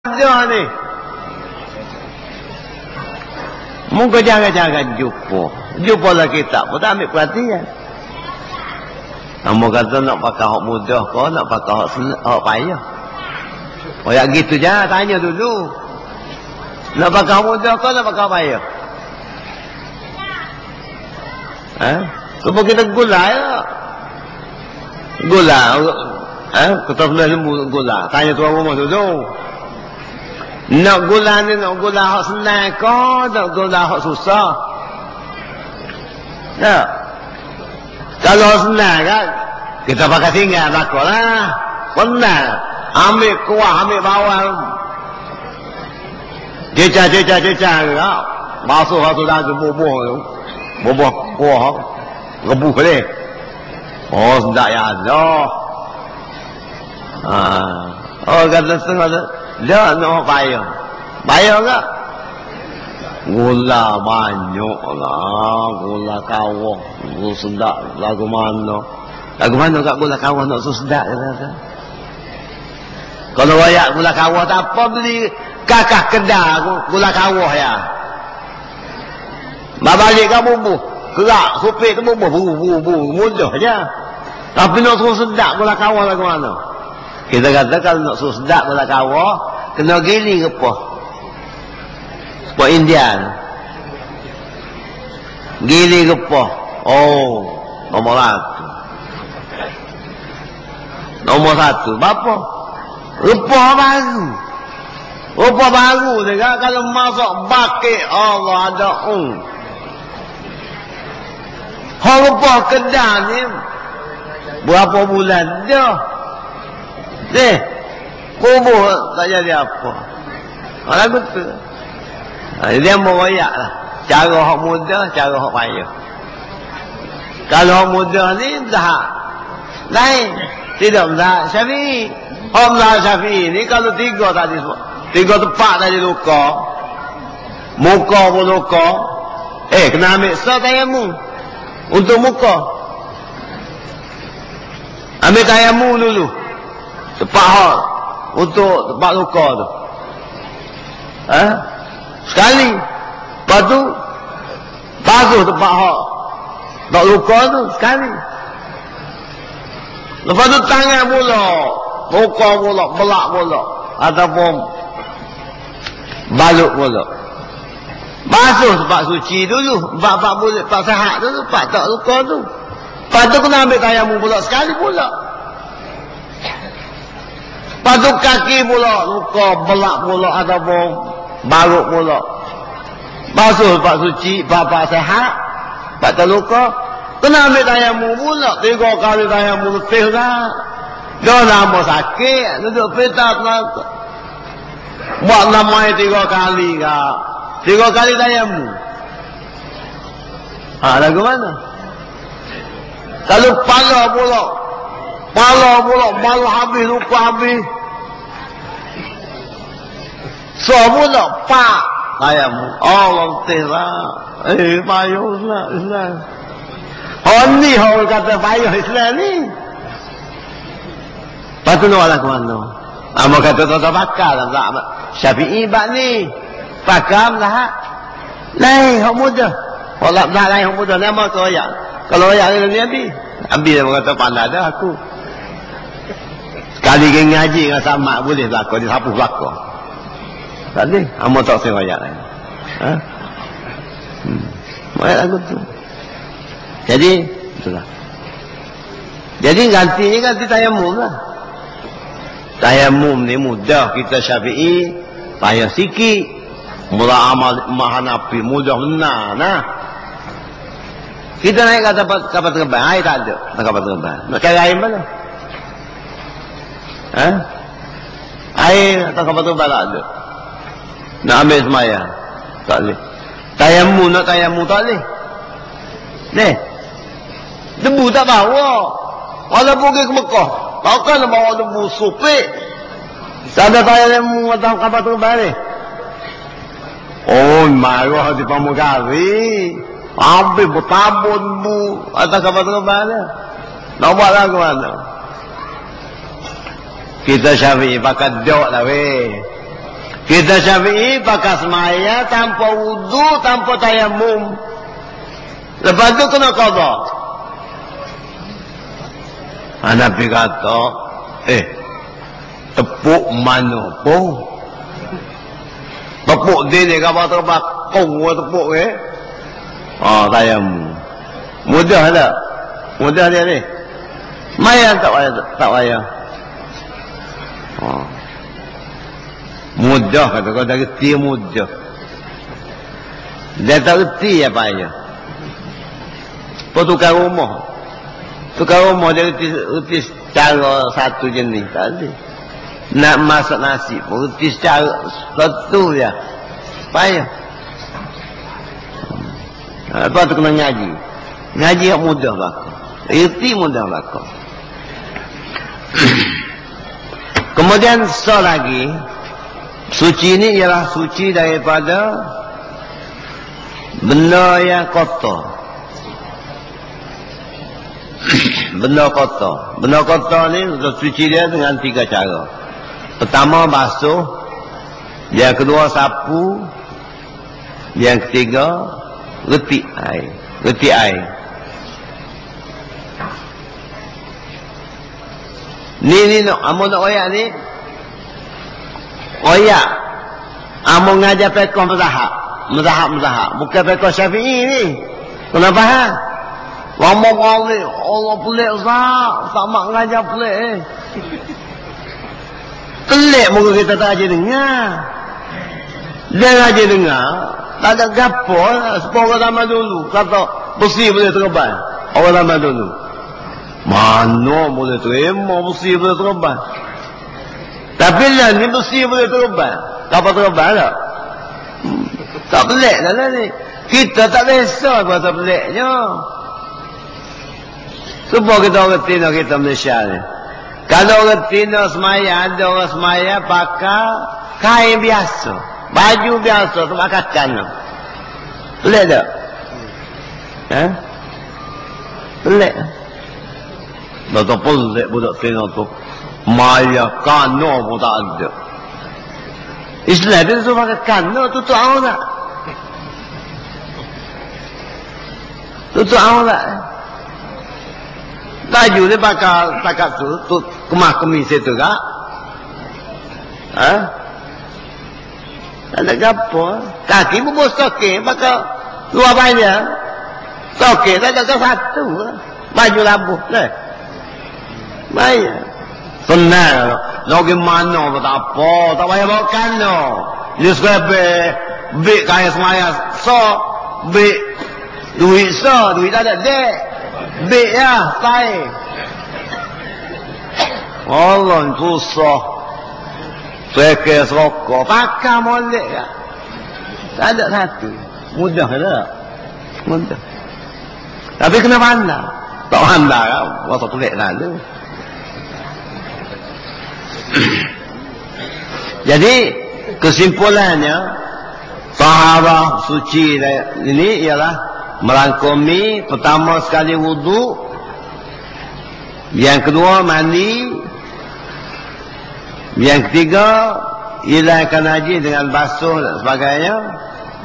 Dia ni. Muka jangan-jangan jumpa. Jumpa lah kita. Tak ambil perhatian. Kamu kata nak pakai hak mudah kau nak pakai hak, hak payah. Oh ya gitu je tanya dulu. Nak pakai hak mudah kau nak pakai hak payah. Eh? Cuba kita gula ya. Gula. Eh? Kita boleh gula. Tanya tuan rumah dulu. Nak gula ni nak gula hak senang kau, nak gula hak susah. Ya. Kalau senang kan, kita pakai tinggal bakal lah. Benar. Ambil kuah, ambil bawang. Cecah, cecah, cecah. Ya. Masuk satu lagi bubuh tu. Bubuh kuah. Rebuh boleh. Oh, sedap ya Allah. Ha. Oh, kata setengah dia nak bayar. Bayar tak? Gula banyak lah. Gula kawah. Gula sedap. Lagu mana? Lagu mana kat gula kawah nak sedap kata Kalau rakyat gula kawah tak apa beli kakak kedah gula kawah ya. Balik kat bubuh. Kerak, supit tu bubuh. Bubuh, bubuh. Mudah je. Tapi nak suruh sedap gula kawah lagu mana? Kita kata kalau nak suruh sedap gula kawah, kena gili ke apa? Sebab India. Gili ke apa? Oh, nomor satu. Nomor satu. Bapa? Rupa baru. Rupa baru juga kalau masuk bakit Allah ada um. Rupa kedah ni berapa bulan dia? Eh, kubur tak jadi apa. Kalau betul. Ha, dia meroyak lah. Cara hak muda, cara hak payah. Kalau hak muda ni, dah. Lain. Tidak dah. Syafi'i. Hak dah Syafi'i ni, kalau tiga tadi. Tiga tempat tadi luka. Muka pun luka. Eh, kena ambil sah tayamu. Untuk muka. Ambil tayamu dulu. Tempat hak untuk tempat luka tu. Ha? Sekali. Lepas tu bagus tempat hak tak luka tu sekali. Lepas tu tangan pula, muka pula, belak pula ataupun balut pula. Basuh tempat suci dulu, empat-empat bulan, empat sehat dulu, empat tak luka tu. Lepas tu kena ambil tayamu pula sekali pula. Padu kaki pula luka belak pula ataupun baruk pula. Basuh pak suci, bapa sehat, pak terluka. Kena ambil tayamu pula. Tiga kali tayamu letih kan. Dia nama sakit. Duduk peta tenaga. Buat nama tiga kali kan. Tiga kali tayamu. Ha, lagu mana? Kalau pala pula. Pala pula, malu habis, lupa habis. Semua nak pak. Ayam. Allah lah. Eh, payah Islam. Islam. Orang ni orang kata payah Islam ni. Lepas tu nak lah ke mana? Ama kata tak tak bakal lah. Tak. Syafi'i bak ni. Pakam lah. Lain, orang muda. Orang tak lain, orang muda. Nama tu ayat. Kalau ayat ni, ni habis. Habis dia kata pandai dah aku. Sekali dia ngaji dengan sama boleh belakang. Dia sapu belakang. Tak ada. Amal tak saya ayat lain. Ha? Hmm. Ayat lagu tu. Jadi, itulah. Jadi gantinya ganti tayamum lah. Tayamum ni mudah kita syafi'i. Payah sikit. Mula amal mahanapi mudah benar. Nah. Kita naik ke kapal terbang. Air tak ada. Kapal terbang. Nak cari air mana? Ha? Air atau kapal terbang tak ada. Nak ambil semayang. Tak boleh. Tayamu nak tayamu tak boleh. Ni. Debu tak bawa. Kalau pergi ke Mekah. Takkan bawa debu supik. Tak ada tayamu atau kapal terbang ni. Oh, marah di pamukari. Habis bertabun bu atas kapal terbang ni. Nak buat lah ke mana? Kita syafi'i pakai dok lah weh. Kita syafi'i pakai semaya tanpa wudu, tanpa tayamum. Lepas tu kena qadha. Hanafi kata, eh, tepuk mana pun. Tepuk dia ni kapal terbang, kong tepuk eh. Oh, tayamum. Mudah tak? Mudah dia ni. Maya tak payah, tak payah. Mudah kata kau tak reti mudah. Dia tak reti apa ya. Tukar rumah. Tukar rumah dia reti, reti secara satu jenis tadi. Nak masak nasi pun reti secara satu ya. Payah. Apa tu kena ngaji. Ngaji yang mudah bakal. Reti mudah bakal. Kemudian so lagi Suci ini ialah suci daripada benda yang kotor. benda kotor. Benda kotor ni suci dia dengan tiga cara. Pertama basuh, yang kedua sapu, yang ketiga retik air. Retik air. Ni ni nak, amun nak royak ni, Oh ya. Amo ngajar pekoh mazhab. Mazhab mazhab. Bukan pekoh Syafi'i ni. Kenapa ha? Ngomong Allah, Allah pelik Ustaz. Sama ngajar pelik eh. Pelik muka kita tak aja dengar. Dia aja dengar. Tak ada gapo. Sepuluh orang lama dulu. Kata, besi boleh terbang. Orang lama dulu. Mana boleh terima besi boleh terbang. Tapi lah ni mesti boleh terbang. Apa terbang tak? Hmm. Tak pelik lah lah ni. Kita tak biasa tak peliknya. Sebab kita orang Tino kita Malaysia ni. Kalau orang Tino semaya, ada orang semaya pakai kain biasa. Baju biasa tu pakai kanan. Pelik tak? Ha? Pelik. Tak pelik budak Tino tu. Maya kano pun tak ada. Islam dia tu pakai kano tutup aurat. Tutup aurat. Baju dia pakai takat tu, tu kemah kemis itu kak. Ha? Tak ada apa. Kaki pun bos toke, pakai luar banyak. Toke, tak ada satu. Baju labuh. Baik. Tenang. Lagi mana pun tak apa. Tak payah bawa kano. Dia suka be, be kaya semaya. So, be, duit so, duit tak ada. Dek, be ya, say. Allah itu so. Seke serokok. Pakai molek ya. Tak ada satu. Mudah tak? Mudah. Tapi kena pandang. Tak pandang kan? Masa tulis lalu. Jadi kesimpulannya Taharah suci ini ialah merangkumi pertama sekali wudu, yang kedua mandi, yang ketiga hilangkan haji dengan basuh dan sebagainya,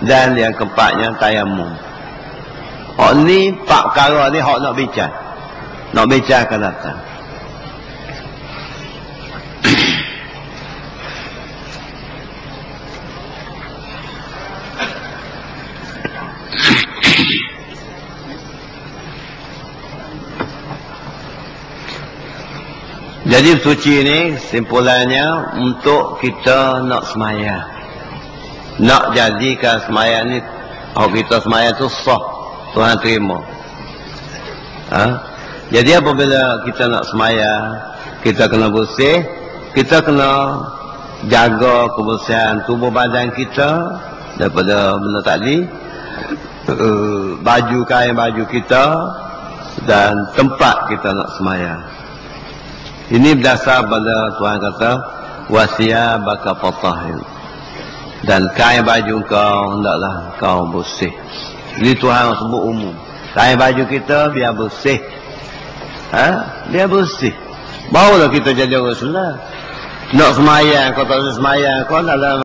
dan yang keempatnya tayamum. Hak ni pak perkara ni hak nak bincang. Nak bincang akan datang. Jadi suci ini simpulannya untuk kita nak semaya. Nak jadikan semaya ni kalau kita semaya tu sah Tuhan terima. Ha? Jadi apabila kita nak semaya, kita kena bersih, kita kena jaga kebersihan tubuh badan kita daripada benda tadi. Uh, baju kain baju kita dan tempat kita nak semaya. Ini berdasar pada Tuhan kata wasia baka fatahil. Dan kain baju kau hendaklah kau bersih. Ini Tuhan sebut umum. Kain baju kita biar bersih. Ha? Biar bersih. Barulah kita jadi Rasulullah. Nak semayang, kau tak semayang, kau dalam